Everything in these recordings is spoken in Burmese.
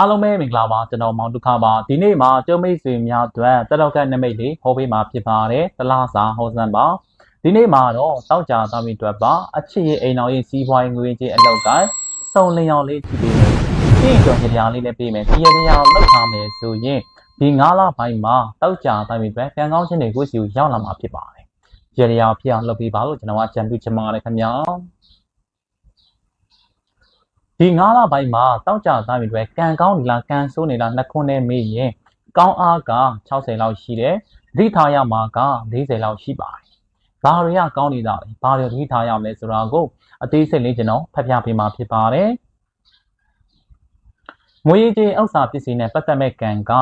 အားလုံးပဲမင်္ဂလာပါကျွန်တော်မောင်ဒုက္ခပါဒီနေ့မှာကျုံမိတ်ဆွေများအတွက်တလောက်ကနမိတ်လေးဟောပေးမှာဖြစ်ပါတယ်တလားစာဟောစံပါဒီနေ့မှာတော့တောက်ကြသားမိအတွက်ပါအချစ်ရဲ့အိမ်တော်ရဲ့စီးပွားရေးငွေကြေးအလောက်ကိုင်းစုံလင်အောင်လေးကြည့်ပေးမယ်ပြီးတော့ကြပြားလေးလည်းပေးမယ်ဒီရတရားလောက်ထားမယ်ဆိုရင်ဒီ9လပိုင်းမှာတောက်ကြသားမိအတွက်ကံကောင်းခြင်းတွေကိုစီကိုရောက်လာမှာဖြစ်ပါတယ်ရတရားဖြစ်အောင်လုပ်ပေးပါလို့ကျွန်တော်ကကြံပြုချင်ပါတယ်ခင်ဗျာ ဒီ9လပိုင်းမှာတောက်ကြသားပြီတွေကံကောင်းနေလားကံဆိုးနေလားနှစ်ခွန်းနဲ့မေးရင်ကောင်းအားက60လောက်ရှိတယ်သတိထားရမှာက40လောက်ရှိပါတယ်။ဘာတွေကကောင်းနေတာလဲ။ဘာတွေသတိထားရမလဲဆိုတာကိုအသေးစိတ်လေးကျွန်တော်ဖတ်ပြပေးမှာဖြစ်ပါတယ်။ငွေကြေးဥစ္စာပစ္စည်းနဲ့ပတ်သက်မဲ့ကံက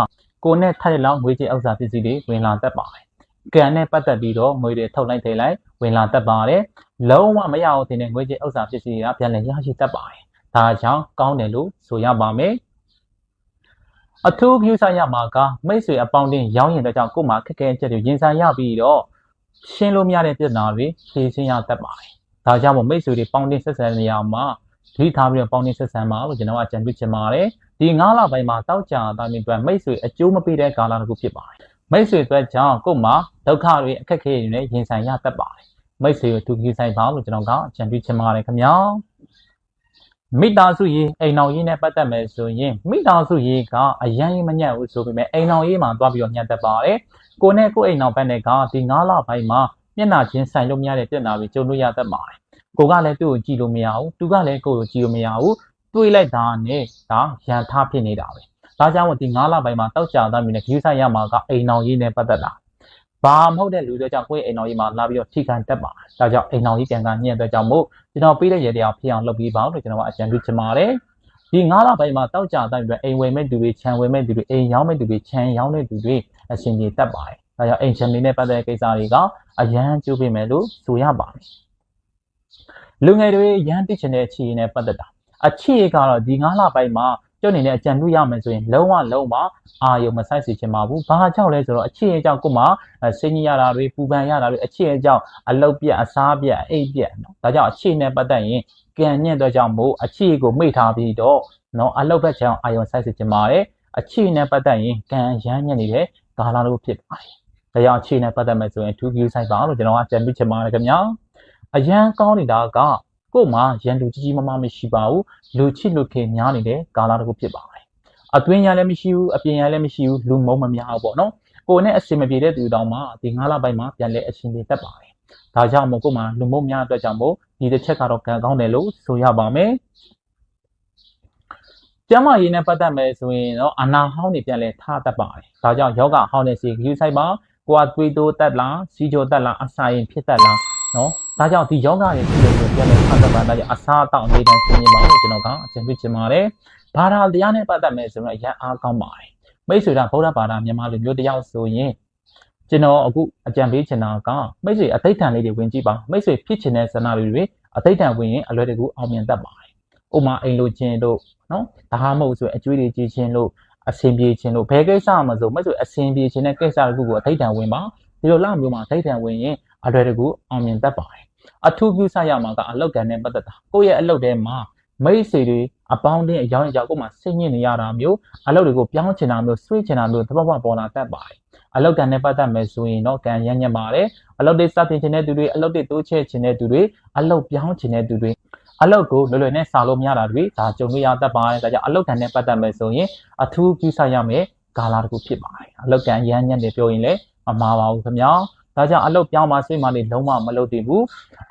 ကိုယ်နဲ့ထက်တဲ့လောက်ငွေကြေးဥစ္စာပစ္စည်းတွေဝင်လာတတ်ပါတယ်။ကံနဲ့ပတ်သက်ပြီးတော့ငွေတွေထုတ်လိုက်ထိလိုက်ဝင်လာတတ်ပါတယ်။လုံးဝမရအောင်တင်တဲ့ငွေကြေးဥစ္စာပစ္စည်းတွေကပြန်လည်ရရှိတတ်ပါတယ်။ ဒါကြောင့်ကောင်းတယ်လို့ဆိုရပါမယ်အထူးပြုဆိုင်ရမှာကမိတ်ဆွေအပေါင်းအသင်းရောင်းရင်တဲ့ကြောင့်ကို့မှာခက်ခဲချက်တွေရင်ဆိုင်ရပြီးတော့ရှင်းလို့မရတဲ့ပြဿနာတွေဖြေရှင်းရတတ်ပါတယ်ဒါကြောင့်မို့မိတ်ဆွေတွေပေါင်းတင်ဆက်ဆံနေရမှာဒီထားပြီးတော့ပေါင်းတင်ဆက်ဆံပါလို့ကျွန်တော်ကကြံပြုချင်ပါတယ်ဒီ9လပိုင်းမှာတောက်ကြသားမြင်အတွက်မိတ်ဆွေအကျိုးမပေးတဲ့ကာလတစ်ခုဖြစ်ပါတယ်မိတ်ဆွေအတွက်ကြောင့်ကို့မှာဒုက္ခတွေအခက်အခဲတွေနဲ့ရင်ဆိုင်ရတတ်ပါတယ်မိတ်ဆွေကိုသူကြည့်ဆိုင်ပါလို့ကျွန်တော်ကကြံပြုချင်ပါတယ်ခင်ဗျာ မိသားစုရေးအိမ်တော်ရေးနဲ့ပတ်သက်မယ်ဆိုရင်မိသားစုရေးကအရန်ရေးမညံ့ဘူးဆိုပေမဲ့အိမ်တော်ရေးမှာသွားပြီးတော့ညံ့တတ်ပါတယ်။ကိုနဲ့ကိုအိမ်တော်ဘက်နဲ့ကဒီ9လပိုင်းမှာမျက်နှာချင်းဆိုင်လို့မရတဲ့ပြဿနာတွေကြုံလို့ရတတ်ပါတယ်။ကိုကလည်းသူ့ကိုကြည့်လို့မရဘူး။သူကလည်းကိုကိုကြည့်လို့မရဘူး။တွေးလိုက်တာနဲ့ဒါရန်ထားဖြစ်နေတာပဲ။ဒါကြောင့်မို့ဒီ9လပိုင်းမှာတောက်ကြသားမျိုးနဲ့ဂရုစိုက်ရမှာကအိမ်တော်ရေးနဲ့ပတ်သက်တာ။ ဘာမဟုတ်တဲ့လူတွေကြောင့်ကိုယ့်အိမ်တော်ရေးမှာလာပြီးတော့ထိခံတတ်ပါတယ်။ဒါကြောင့်အိမ်တော်ရေးပြန်ကညံ့တဲ့ကြောင့်မို့ကျွန်တော်ပေးတဲ့ရတရားဖြစ်အောင်လုပ်ပြီးပါလို့ကျွန်တော်ကအကြံပြုချင်ပါတယ်ဒီ9လပိုင်းမှာတောက်ကြတဲ့အတွက်အိမ်ဝင်မဲ့သူတွေခြံဝင်မဲ့သူတွေအိမ်ရောင်းမဲ့သူတွေခြံရောင်းတဲ့သူတွေအရှင်ကြီးတက်ပါတယ်ဒါကြောင့်အိမ်ခြံလေးနဲ့ပတ်သက်တဲ့ကိစ္စတွေကအရန်ကျိုးပေးမယ်လို့ဆိုရပါတယ်လူငယ်တွေရန်တိချင်တဲ့အခြေအနေနဲ့ပတ်သက်တာအခြေအနေကတော့ဒီ9လပိုင်းမှာ ကျွတ်နေတဲ့အကြံပြုရမယ်ဆိုရင်လုံးဝလုံးဝအာယုံမဆိုင်စေချင်ပါဘူး။ဘာကြောင့်လဲဆိုတော့အခြေအနေကြောင့်ကို့မှာစိတ်ညစ်ရတာတွေပူပန်ရတာတွေအခြေအနေကြောင့်အလုတ်ပြက်အစားပြက်အိတ်ပြက်နော်။ဒါကြောင့်အခြေအနေပတ်သက်ရင်ကံညံ့တဲ့ကြောင့်မို့အခြေကိုမိထားပြီးတော့နော်အလုတ်ဘက်ချောင်းအာယုံဆိုင်စေချင်ပါတယ်။အခြေအနေပတ်သက်ရင်ကံရမ်းညံ့နေတဲ့ကာလလိုဖြစ်ပါတယ်။ဒါကြောင့်အခြေအနေပတ်သက်မယ်ဆိုရင်2 view site ပါလို့ကျွန်တော်ကကြံပြချင်ပါတယ်ခင်ဗျာ။အရန်ကောင်းနေတာက ကို့မှာရန်သူကြီးကြီးမားမားမရှိပါဘူးလူချစ်လူခင်များနေတဲ့ကာလတစ်ခုဖြစ်ပါတယ်အတွင်းရလည်းမရှိဘူးအပြင်ရလည်းမရှိဘူးလူမုံမများဘူးပေါ့နော်ကိုယ်နဲ့အဆင်မပြေတဲ့သူတောင်မှဒီ9လပိုင်းမှာပြန်လဲအဆင်ပြေတတ်ပါတယ်ဒါကြောင့်မို့ကို့မှာလူမုံများအတွက်ကြောင့်မို့ဒီတစ်ချက်ကတော့ကံကောင်းတယ်လို့ဆိုရပါမယ်ကျမရေးနဲ့ပတ်သက်မယ်ဆိုရင်တော့အနာဟောင်းနေပြန်လဲထားတတ်ပါတယ်ဒါကြောင့်ယောဂဟောင်းနေစီဂယူဆိုင်ပါကိုကသွေးတိုးတက်လားစီချိုတက်လားအစာရင်ဖြစ်တက်လားနော် ဒါကြောင့်ဒီယောဂတွေရှိတယ်ဆိုပြန်လဲထားတတ်ပါဒါကြောင့်အစာတောက်နေတိုင်းဆင်းနေပါလို့ကျွန်တော်ကအကြံပြုချင်ပါတယ်ဘာသာတရားနဲ့ပတ်သက်မယ်ဆိုတော့ရန်အားကောင်းပါတယ်မိတ်ဆွေကဗုဒ္ဓဘာသာမြန်မာလူမျိုးတယောက်ဆိုရင်ကျွန်တော်အခုအကြံပေးချင်တာကမိတ်ဆွေအသိဋ္ဌာန်လေးတွေဝင်ကြည့်ပါမိတ်ဆွေဖြစ်ချင်တဲ့ဆန္ဒတွေအသိဋ္ဌာန်ဝင်ရင်အလွယ်တကူအောင်မြင်တတ်ပါတယ်ဥမာအိမ်လိုခြင်းတို့နော်ဒါမှမဟုတ်ဆိုအကျွေးတွေကြီးခြင်းလို့အဆင်ပြေခြင်းလို့ဘယ်ကိစ္စမှဆိုမိတ်ဆွေအဆင်ပြေခြင်းတဲ့ကိစ္စတစ်ခုကိုအသိဋ္ဌာန်ဝင်ပါဒီလိုလောက်မျိုးမှာအသိဋ္ဌာန်ဝင်ရင်အလွယ်တကူအောင်မြင်တတ်ပါတယ် အထူးပြုဆရမှာကအလောက်ကံနဲ့ပတ်သက်တာကိုယ့်ရဲ့အလုပ်ထဲမှာမိတ်ဆွေတွေအပေါင်းအသင်းအကြောင်းအကြောင်းကိုမှစိတ်ညစ်နေရတာမျိုးအလုပ်တွေကိုပြောင်းချင်တာမျိုးဆွေးချင်တာမျိုးသဘောပေါက်ပေါ်လာတတ်ပါတယ်အလောက်ကံနဲ့ပတ်သက်မယ်ဆိုရင်တော့ကံရမ်းညက်ပါတယ်အလုပ်တွေစတင်ချင်တဲ့သူတွေအလုပ်တွေတိုးချဲ့ချင်တဲ့သူတွေအလုပ်ပြောင်းချင်တဲ့သူတွေအလုပ်ကိုလွယ်လွယ်နဲ့စာလို့မရတာတွေဒါကြုံတွေ့ရတတ်ပါတယ်ဒါကြောင့်အလုပ်ကံနဲ့ပတ်သက်မယ်ဆိုရင်အထူးပြုဆရမယ်ကာလာတစ်ခုဖြစ်ပါတယ်အလောက်ကံရမ်းညက်တယ်ပြောရင်လည်းမမှားပါဘူးခင်ဗျာ ဒါကြောင့်အလုတ်ပြောင်းမှာစိတ်မှလည်းလုံးဝမလုပ်သင့်ဘူး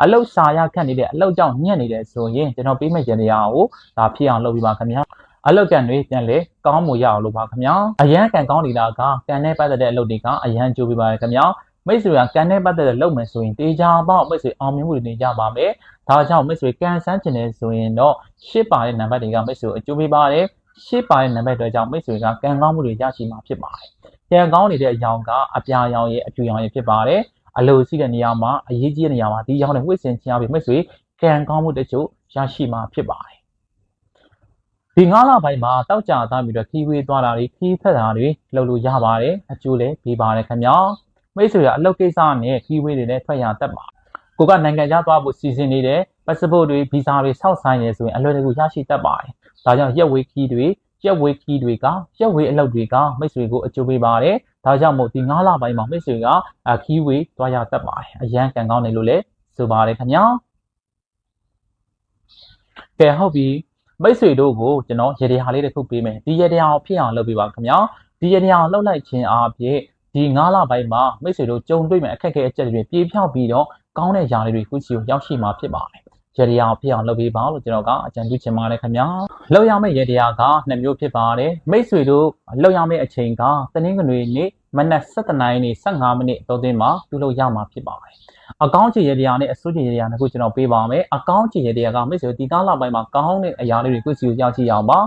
အလုတ်စာရခတ်နေတဲ့အလုတ်ကြောင့်ညံ့နေတယ်ဆိုရင်ကျွန်တော်ပေးမယ့်ရန်တရားကိုဒါဖြစ်အောင်လုပ်ပြပါခင်ဗျာအလုတ်ကန်တွေပြန်လေကောင်းမှုရအောင်လုပ်ပါခင်ဗျာအရန်ကန်ကောင်းနေတာကကန်နဲ့ပတ်သက်တဲ့အလုပ်တွေကအရန်ကြိုးပေးပါရခင်ဗျာမိတ်ဆွေကကန်နဲ့ပတ်သက်တဲ့လုပ်မယ်ဆိုရင်တေချာပေါက်မိတ်ဆွေအောင်မြင်မှုတွေနေကြပါမယ်ဒါကြောင့်မိတ်ဆွေကန်ဆန်းကျင်နေဆိုရင်တော့ရှစ်ပါတဲ့နံပါတ်တွေကမိတ်ဆွေအကျိုးပေးပါတယ်ရှစ်ပါတဲ့နံပါတ်တွေကြောင့်မိတ်ဆွေကကန်ကောင်းမှုတွေရရှိမှာဖြစ်ပါတယ်။ ကန်ကောင်းနေတဲ့အကြောင်းကအပြာရောင်ရဲ့အဖြူရောင်ရဲ့ဖြစ်ပါတယ်။အလိုရှိတဲ့နေရာမှာအရေးကြီးတဲ့နေရာမှာဒီရောင်းတဲ့ဝှက်စင်ချင်ရပြီးမိတ်ဆွေကံကောင်းမှုတချို့ရရှိမှာဖြစ်ပါတယ်ဒီငါးလပိုင်းမှာတောက်ကြသားပြီးတော့ခီးဝေးသွားတာတွေခီးဖက်တာတွေလုပ်လို့ရပါတယ်အကျိုးလည်းပေးပါတယ်ခင်ဗျာမိတ်ဆွေကအလုပ်ကိစ္စနဲ့ခီးဝေးတွေလည်းထွက်ရတတ်ပါကိုကနိုင်ငံခြားသွားဖို့စီစဉ်နေတဲ့ passport တွေဗီဇာတွေစောက်ဆိုင်နေဆိုရင်အလွယ်တကူရရှိတတ်ပါတယ်ဒါကြောင့်ရက်ဝေးခီးတွေ ရက်ဝေးခီးတွေကရက်ဝေးအလုပ်တွေကမိတ်ဆွေကိုအကျိုးပေးပါတယ်ဒါကြောင့်မို့ဒီ9လပိုင်းမှာမိတ်ဆွေကခီးဝေးတွားရတတ်ပါတယ်အရန်ကံကောင်းတယ်လို့လည်းဆိုပါတယ်ခင်ဗျာကဲဟုတ်ပြီမိတ်ဆွေတို့ကိုကျွန်တော်ရေဒီဟာလေးတစ်ခုပေးမယ်ဒီရေဒီဟာကိုဖြစ်အောင်လုပ်ပေးပါခင်ဗျာဒီရေဒီဟာကိုလှုပ်လိုက်ခြင်းအားဖြင့်ဒီ9လပိုင်းမှာမိတ်ဆွေတို့ကြုံတွေ့မဲ့အခက်အခဲအကျက်တွေပြေဖြောက်ပြီးတော့ကောင်းတဲ့ຢာလေးတွေခုချီကိုရောက်ရှိမှာဖြစ်ပါတယ် ရေဒီယာဖြစ်အောင်လုပ်ပေးပါလို့ကျွန်တော်ကအကြံပြုချင်ပါတယ်ခင်ဗျာလောက်ရမယ့်ရေဒီယာကနှစ်မျိုးဖြစ်ပါတယ်မိတ်ဆွေတို့လောက်ရမယ့်အချိန်ကတနင်္ဂနွေနေ့မနက်7:00နာရီနဲ့15မိနစ်သုံးသိန်းမှာပြုလုပ်ရမှာဖြစ်ပါတယ်အကောင့်ချီရေဒီယာနဲ့အစိုးချီရေဒီယာနှစ်ခုကျွန်တော်ပေးပါမယ်အကောင့်ချီရေဒီယာကမိတ်ဆွေဒီကားလပိုင်းမှာကောင်းတဲ့အရာလေးတွေကိုစီကိုရောက်ကြည့်အောင်ပါ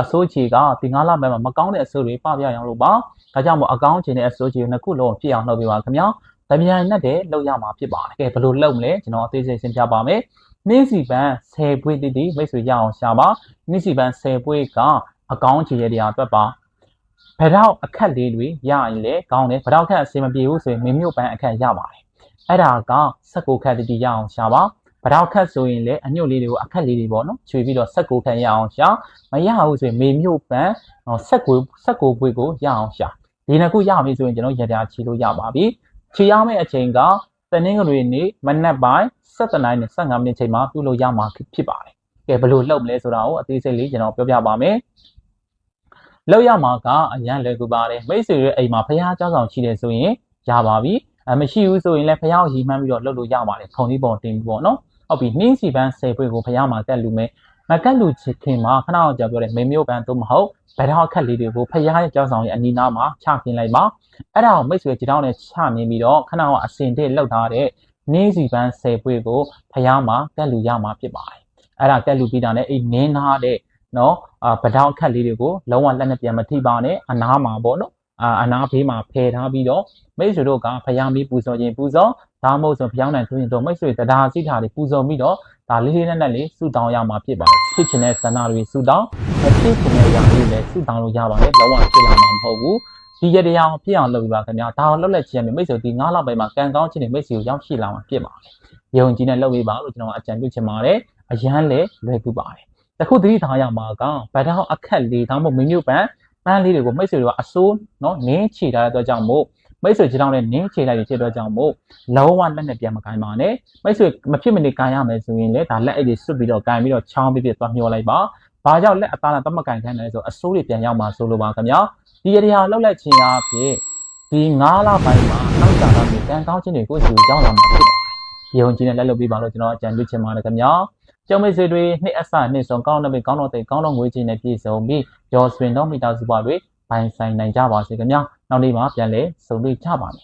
အစိုးချီကဒီငါးလပိုင်းမှာမကောင်းတဲ့အစိုးတွေပပြရအောင်လို့ပါဒါကြောင့်မို့အကောင့်ချီနဲ့အစိုးချီကိုနှစ်ခုလုံးဖြစ်အောင်လုပ်ပေးပါခင်ဗျာတမြန်နဲ့တည်းလောက်ရမှာဖြစ်ပါတယ်ကဲဘယ်လိုလုပ်မလဲကျွန်တော်အသေးစိတ်ရှင်းပြပါမယ် နှင်းစီပန်း10ပွေးတိတိမိတ်ဆွေရအောင်ရှာပါနှင်းစီပန်း10ပွေးကအကောင့်ချီရတရားအတွက်ပါဗရောက်အခက်လေးတွေရရင်လေကောင်းတယ်ဗရောက်ခက်အစင်မပြေဘူးဆိုရင်မင်းမြို့ပန်းအခက်ရပါတယ်အဲ့ဒါက16ခက်တိတိရအောင်ရှာပါဗရောက်ခက်ဆိုရင်လေအညွတ်လေးတွေကိုအခက်လေးတွေပေါ့နော်ချွေပြီးတော့16ခက်ရအောင်ရှာမရဘူးဆိုရင်မေမြို့ပန်း16 16ပွေးကိုရအောင်ရှာဒီနှစ်ခုရပြီဆိုရင်ကျွန်တော်ရတရားချီလို့ရပါပြီချီရမယ့်အချိန်က တနင်္ဂနွေနေ့မနက်ပိုင်း7နိုင်နဲ့15မိနစ်ချိန်မှာပြုလုပ်ရမှာဖြစ်ပါတယ်။ကဲဘယ်လိုလုပ်မလဲဆိုတာကိုအသေးစိတ်လေးကျွန်တော်ပြောပြပါမယ်။လုပ်ရမှာကအရန်လွယ်ကူပါတယ်။မိတ်ဆွေရဲ့အိမ်မှာဖះเจ้าဆောင်ရှိတယ်ဆိုရင်ရပါပြီ။အမရှိဘူးဆိုရင်လည်းဖះကိုရီမှန်းပြီးတော့လုပ်လို့ရပါတယ်။ခုံလေးပေါ်တင်ပြီးပေါ့နော်။ဟုတ်ပြီနှင်းစီပန်း10ပွေကိုဖះမှာတက်လူမယ်။ ငကတ်လူချစ်ခင်မှာခဏအောင်ကြာပြောတဲ့မေမျိုးပန်တို့မဟုတ်ဗဒေါက်ခက်လေးတွေကိုဖျားရဲ့ကြောက်ဆောင်ရဲ့အနီးနားမှာချခင်းလိုက်ပါအဲ့ဒါကိုမိတ်ဆွေခြေထောက်နဲ့ချမြင်ပြီးတော့ခဏအောင်အစင်တက်လောက်ထားတဲ့နေစီပန်းဆယ်ပွေကိုဖျားမှာကတ်လူရမှာဖြစ်ပါတယ်အဲ့ဒါကတ်လူပြီးတာနဲ့အဲ့နင်းထားတဲ့နော်ဗဒေါက်ခက်လေးတွေကိုလုံးဝလက်နဲ့ပြန်မထိပါနဲ့အနားမှာပေါ့နော် အာအနားဘေးမှာဖယ်ထားပြီးတော့မိတ်ဆွေတို့ကဖျားမီးပူဇော်ခြင်းပူဇော်ဒါမှမဟုတ်ဆိုဖျောင်းနိုင်သူရင်တို့မိတ်ဆွေတရားစီထားတွေပူဇော်ပြီးတော့ဒါလေးလေးနက်နက်လေးဆုတောင်းရမှာဖြစ်ပါတယ်ဖြစ်ချင်တဲ့ဆန္ဒတွေဆုတောင်းမဖြစ်ချင်တဲ့ຢာတွေလည်းဆုတောင်းလို့ရပါတယ်လုံးဝဖြစ်လာမှာမဟုတ်ဘူးဒီရတရားကိုဖြစ်အောင်လုပ်ပြပါခင်ဗျာဒါအောင်လုပ်လက်ချင်းမိတ်ဆွေဒီ9လပိုင်းမှာကံကောင်းခြင်းတွေမိတ်ဆွေကိုရောက်ရှိလာမှာဖြစ်ပါတယ်ယုံကြည်နဲ့လုပ်ပြပါလို့ကျွန်တော်အကြံပြုချင်ပါတယ်အရန်လည်းလွယ်ကူပါတယ်တခုသတိထားရမှာကဗတ်တောက်အခက်လေးဒါမှမဟုတ်မင်းမျိုးပန်း ပန်းလေးတွေကိုမိတ်ဆွေတို့ကအစိုးနော်နင်းချီထားတဲ့အတွက်ကြောင့်မို့မိတ်ဆွေခြေထောက်နဲ့နင်းချေလိုက်ရဖြစ်တဲ့အတွက်ကြောင့်မို့လုံးဝလက်နဲ့ပြန်မကိုင်းပါနဲ့မိတ်ဆွေမဖြစ်မနေကိုင်းရမယ်ဆိုရင်လည်းဒါလက်အိတ်တွေဆွတ်ပြီးတော့ကိုင်းပြီးတော့ချောင်းပြပြသွားမျောလိုက်ပါဘာကြောင့်လက်အသားနဲ့တမကန်ခိုင်းလဲဆိုအစိုးတွေပြန်ရောက်မှာဆိုလိုပါခင်ဗျာဒီရတရားလောက်လက်ခြင်းအဖြစ်ဒီ9လပိုင်းမှာနောက်ကြတာမျိုးကံကောင်းခြင်းတွေကိုယူကြောင်းလာမှာဖြစ် ပါတယ်။ရုံကြီးနဲ့လက်လုပ်ပေးပါလို့ကျွန်တော်အကြံပြုချင်ပါတယ်ခင်ဗျာ။ကျောင်းမိတ်ဆွေတွေနှစ်အစနှစ်ဆုံးကောင်းတဲ့မိကောင်းတော့တဲ့ကောင်းတော့ငွေချင်းနဲ့ပြည့်စုံပြီးရော်ဆွင်တော့မိသားစုပါတွေပိုင်ဆိုင်နိုင်ကြပါစေခင်ဗျာ။နောက်နေ့မှာပြန်လဲဆုံတွေ့ကြပါမယ်